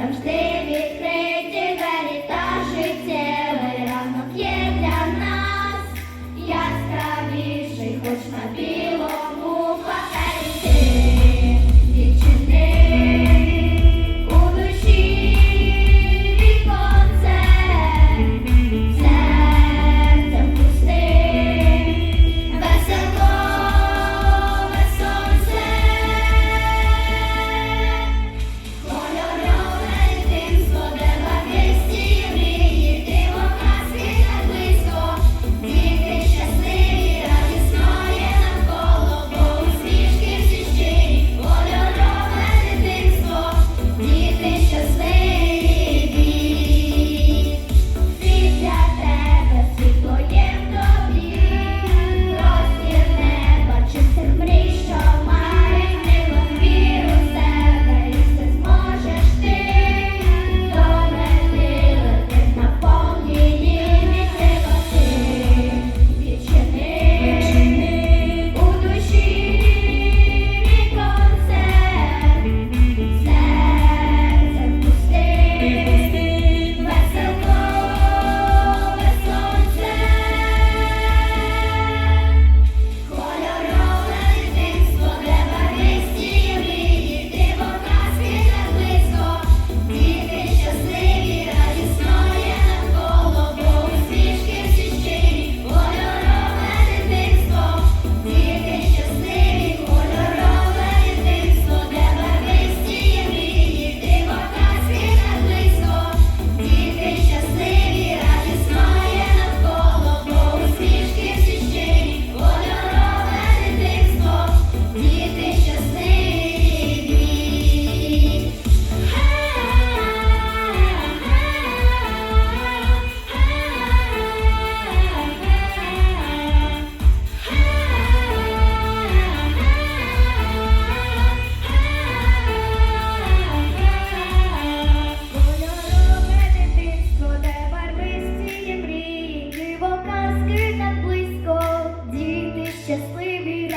I'm staying.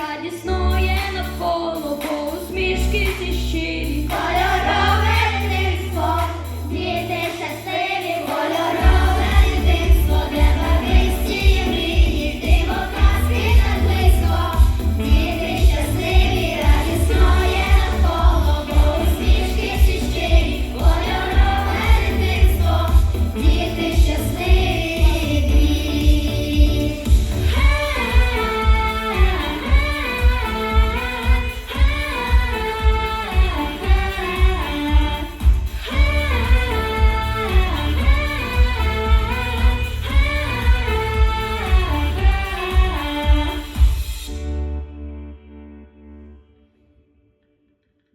радісно є навколо, бо усмішки ці щирі.